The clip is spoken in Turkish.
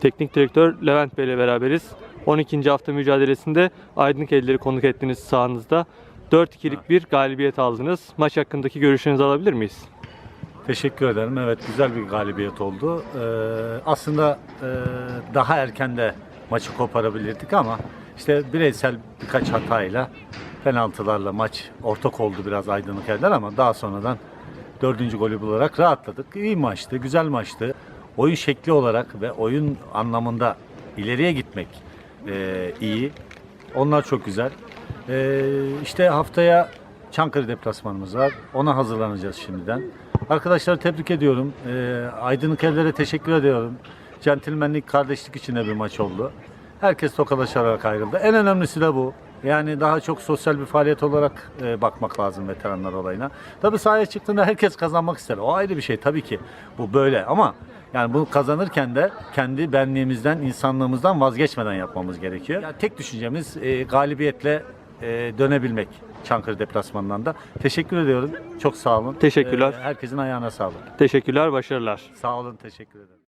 Teknik direktör Levent Bey ile beraberiz. 12. hafta mücadelesinde Aydınlıkellileri konuk ettiniz sahanızda. 4-2'lik bir galibiyet aldınız. Maç hakkındaki görüşlerinizi alabilir miyiz? Teşekkür ederim. Evet güzel bir galibiyet oldu. Ee, aslında e, daha erken de maçı koparabilirdik ama işte bireysel birkaç hatayla penaltılarla maç ortak oldu biraz aydınlık eller ama daha sonradan dördüncü golü bularak rahatladık. İyi maçtı, güzel maçtı. Oyun şekli olarak ve oyun anlamında ileriye gitmek e, iyi. Onlar çok güzel. E, işte haftaya Çankırı deplasmanımız var. Ona hazırlanacağız şimdiden. Arkadaşları tebrik ediyorum. E, Aydınlık Evlere teşekkür ediyorum. Centilmenlik, kardeşlik içinde bir maç oldu. Herkes tokalaşarak ayrıldı. En önemlisi de bu. Yani daha çok sosyal bir faaliyet olarak e, bakmak lazım veteranlar olayına. Tabii sahaya çıktığında herkes kazanmak ister. O ayrı bir şey tabii ki. Bu böyle ama yani bunu kazanırken de kendi benliğimizden, insanlığımızdan vazgeçmeden yapmamız gerekiyor. Yani tek düşüncemiz e, galibiyetle e, dönebilmek Çankırı deplasmanından da. Teşekkür ediyorum. Çok sağ olun. Teşekkürler. E, herkesin ayağına sağlık. Teşekkürler, başarılar. Sağ olun, teşekkür ederim.